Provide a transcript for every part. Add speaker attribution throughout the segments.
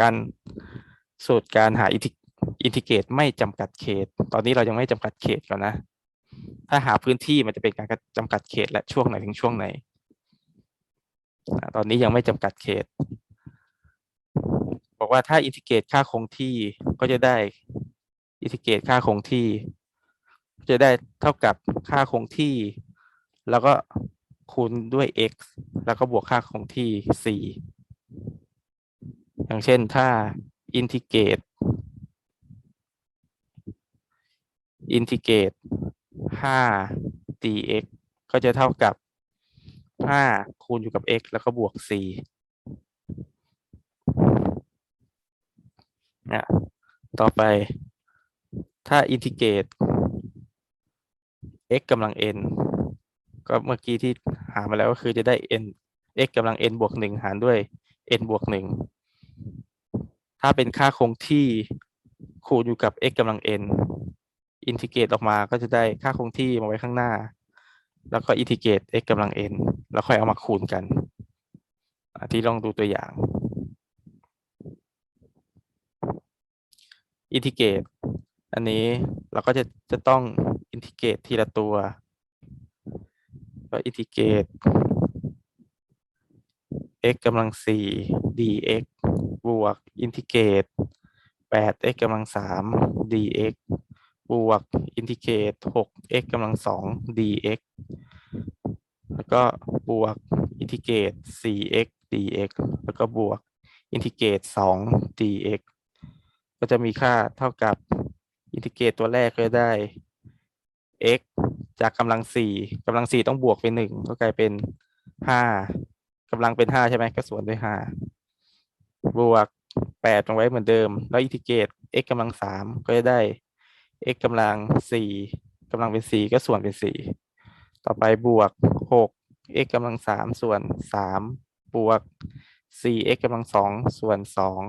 Speaker 1: การสูตรการหาอินทิเกรตไม่จำกัดเขต ตอนนี้เรายังไม่จำกัดเขตก่อนนะ ถ้าหาพื้นที่มันจะเป็นการจำกัดเขตและช่วงไหนถึงช่วงไหน ตอนนี้ยังไม่จำกัดเขต บอกว่าถ้าอินทิเกรตค่าคงที่ก็จะได้อินทิเกรตค่าคงที่ จะได้เท่ากับค่าคงที่ แล้วก็คูณด้วย x แล้วก็บวกค่าคงที่ c อย่างเช่นถ้าอินทิเกรตอินทิเกรต5 dx ก็จะเท่ากับ 5 คูณอยู่กับ x แล้วก็บวก c นะต่อไปถ้าอินทิเกรต x กำลัง n ก็เมื่อกี้ที่หามาแล้วก็คือจะได้ n x กำลัง n บวกหนึ่งหารด้วย n บวกหนึ่ง ถ้าเป็นค่าคงที่คูณอยู่กับ x กำลัง n อินทิเกรตออกมาก็จะได้ค่าคงที่มาไว้ข้างหน้า แล้วก็อินทิเกรต x กำลัง n แล้วค่อยเอามาคูณกัน ที่ลองดูตัวอย่าง อินทิเกรต อันนี้เราก็จะจะต้องอินทิเกรตทีละตัว ก็อินทิเกรต x กำลังสี่ dx บวก อินทิเกรตแปด x กำลังสาม dx บวกอินทิเกรตหก x กำลังสอง dx แล้วก็บวกอินทิเกรตสี่ x dx แล้วก็บวกอินทิเกรตสอง dx ก็จะมีค่าเท่ากับอินทิเกรตตัวแรกก็ได้ x จากกำลังสี่กำลังสี่ต้องบวกไปหนึ่งก็กลายเป็นห้ากำลังเป็นห้าใช่ไหมก็ส่วนด้วยห้าบวก แปดตรงไว้เหมือนเดิม แล้วอินทิเกรต x กำลังสามก็จะได้ x กำลังสี่กำลังเป็นสี่ก็ส่วนเป็นสี่ต่อไปบวกหก x กำลังสามส่วนสามบวกสี่ x กำลังสองส่วนสอง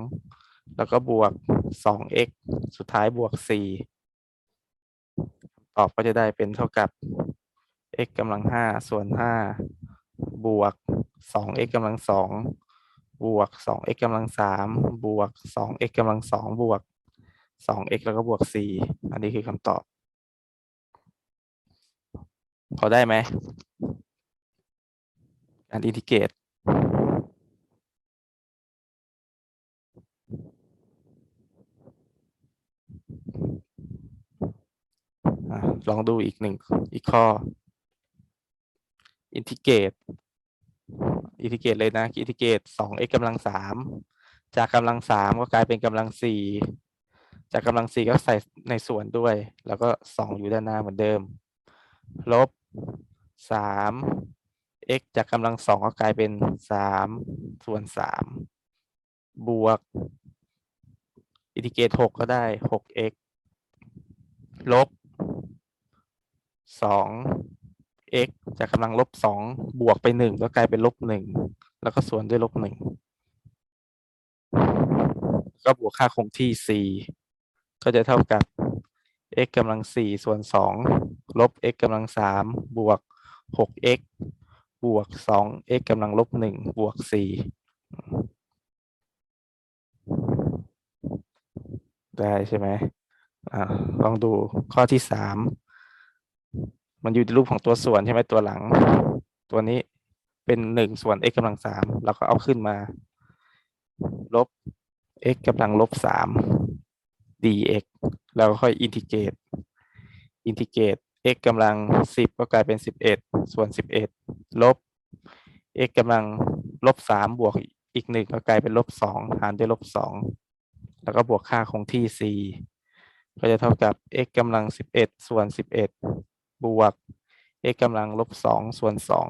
Speaker 1: แล้วก็บวกสอง x สุดท้ายบวกสี่ตอบก็จะได้เป็นเท่ากับ x กำลังห้าส่วนห้าบวกสอง x กำลังสอง บวกสอง x กำลังสามบวกสอง x กำลังสองบวกสอง x แล้วก็บวกสี่อันนี้คือคำตอบ พอได้ไหมการอินทิเกรตลองดูอีกหนึ่งอีกข้ออินทิเกรต อินทิเกรตเลยนะอินทิเกรตสอง x กำลังสามจากกำลังสามก็กลายเป็นกำลังสี่จากกำลังสี่ก็ใส่ในส่วนด้วย แล้วก็สองอยู่ด้านหน้าเหมือนเดิม ลบสาม x จากกำลังสองก็กลายเป็นสามส่วนสามบวกอินทิเกรตหกก็ได้หก x ลบสอง x จากกำลังลบสองบวกไปหนึ่งก็กลายเป็นลบหนึ่งแล้วก็ส่วนด้วยลบหนึ่งก็บวกค่าคงที่4ก็จะเท่ากับ x กำลังสี่ส่วนสองลบ x กำลังสามบวก 6x บวก 2x กำลังลบหนึ่งบวกสี่ได้ใช่ไหมอ่าลองดูข้อที่สา มันอยู่ในรูปของตัวส่วนใช่ไหมตัวหลัง ตัวนี้เป็นหนึ่งส่วน x กำลังสามเราก็เอาขึ้นมา ลบ x กำลังลบสาม dx แล้วก็ค่อยอินทิเกรตอินทิเกรต x กำลังสิบก็กลายเป็นสิบเอ็ดส่วนสิบเอ็ดลบ x กำลังลบสามบวกอีกหนึ่งก็กลายเป็นลบสองหารด้วยลบสองแล้วก็บวกค่าคงที่ c ก็จะเท่ากับ x กำลังสิบเอ็ดส่วนสิบเอ็ด บวก x กำลังลบสองส่วนสอง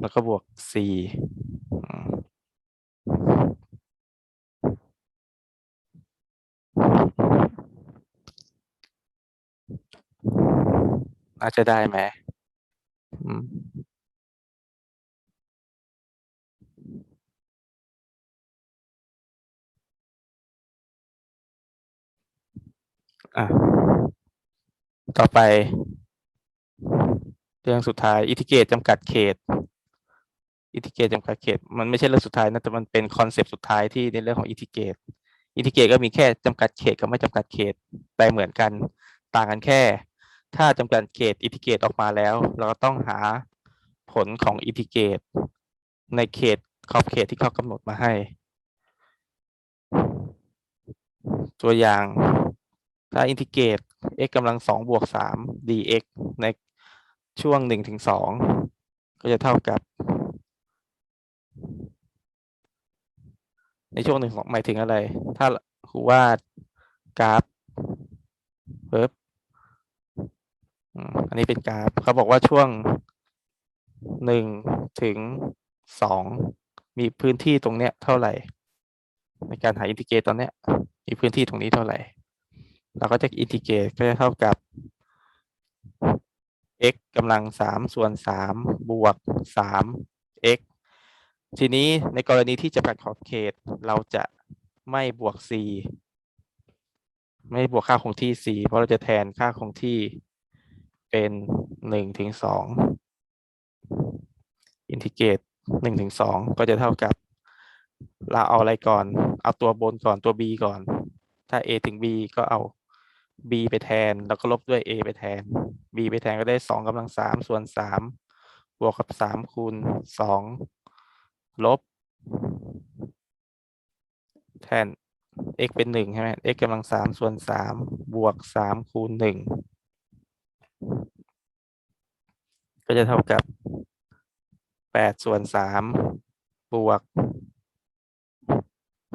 Speaker 1: แล้วก็บวก c อืมน่าจะได้ไหมอืม อะต่อไป เรื่องสุดท้ายอิทิเกตจำกัดเขตอิทิเกตจำกัดเขต มันไม่ใช่เรื่องสุดท้ายนะแต่มันเป็นคอนเซปต์สุดท้ายที่ในเรื่องของอิทิเกตอิทิเกตก็มีแค่จำกัดเขตกับไม่จำกัดเขตแต่เหมือนกัน ต่างกันแค่ ถ้าจำกัดเขตอิทิเกตออกมาแล้ว เราก็ต้องหาผลของอิทิเกต ในเขตขอบเขตที่เขากำหนดมาให้ ตัวอย่าง ถ้าอินทิเกรต x กำลังสองบวกสาม dx ในช่วงหนึ่งถึงสองก็จะเท่ากับ ในช่วงหนึ่งหมายถึงอะไร ถ้าครูวาดกราฟเพิ่อืมอันนี้เป็นกราฟเขาบอกว่าช่วงหนึ่งถึงสองมีพื้นที่ตรงเนี้ยเท่าไหร่ ในการหาอินทิเกรตตอนเนี้ยมีพื้นที่ตรงนี้เท่าไหร่ เราก็จะอินทิเกรตก็จะเท่ากับ x กำลังสามส่วนสามบวกสาม x ทีนี้ในกรณีที่จำกัดขอบเขต เราจะไม่บวก c ไม่บวกค่าคงที่ c เพราะเราจะแทนค่าคงที่เป็นหนึ่งถึงสองอินทิเกรตหนึ่งถึงสองก็จะเท่ากับ เราเอาอะไรก่อน เอาตัวบนก่อนตัว b ก่อน ถ้า a ถึง b ก็เอา b ไปแทน แล้วก็ลบด้วย a ไปแทน b ไปแทนก็ได้สองกำลังสามส่วนสามบวกกับสามคูณสองลบ แทน x เป็นหนึ่งใช่ไหม x กำลังสามส่วนสามบวกสามคูณหนึ่งก็จะเท่ากับแปดส่วนสามบวก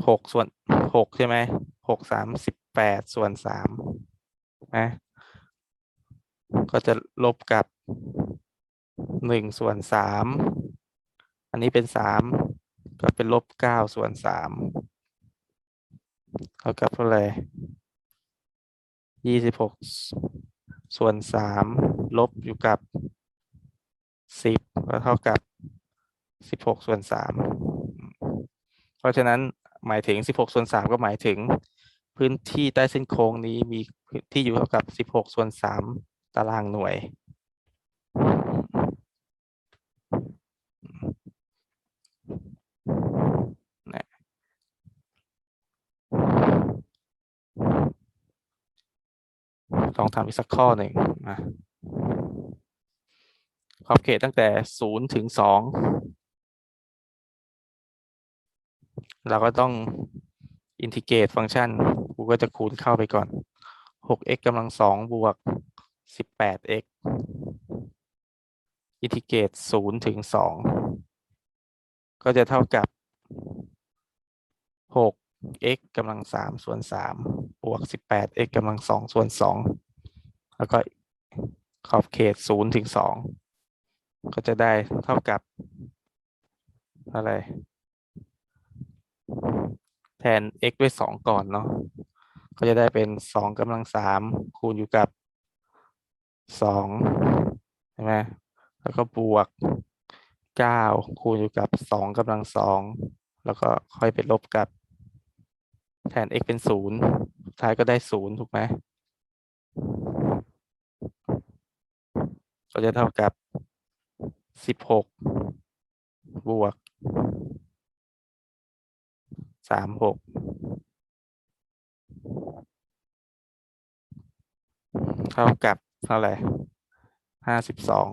Speaker 1: หกส่วนหกใช่ไหมหกสามสิบแปดส่วนสาม ถูกไหมก็จะลบกับหนึ่งส่วนสามอันนี้เป็นสามก็เป็นลบเก้าส่วนสามเท่ากับเท่าไหร่ยี่สิบหกส่วนสามลบอยู่กับสิบก็เท่ากับสิบหกส่วนสามเพราะฉะนั้นหมายถึงสิบหกส่วนสามก็หมายถึง พื้นที่ใต้เส้นโค้งนี้มีพื้นที่อยู่เท่ากับสิบหกส่วนสามตารางหน่วย ลองทำอีกสักข้อหนึ่งมาขอบเขตตั้งแต่ศูนย์ถึงสองเราก็ต้องอินทิเกรตฟังก์ชัน กูก็จะคูณเข้าไปก่อน 6x กำลังสองบวก 18x อินทิเกรต0ถึง2ก็จะเท่ากับ 6x กำลัง3ส่วน3บวก 18x กำลัง2ส่วน2แล้วก็ขอบเขต0ถึง2ก็จะได้เท่ากับอะไร แทน x ด้วย 2 ก่อนเนาะก็จะได้เป็น 2กำลัง 3 คูณอยู่กับ 2 ใช่ไหมแล้วก็บวก 9 คูณอยู่กับ 2กำลัง 2 แล้วก็ค่อยไปลบกับ แทน x เป็น 0 สุดท้ายก็ได้ 0 ถูกไหมก็จะเท่ากับ 16 บวก สามหกเท่ากับเท่าไหร่ห้าสิบสอง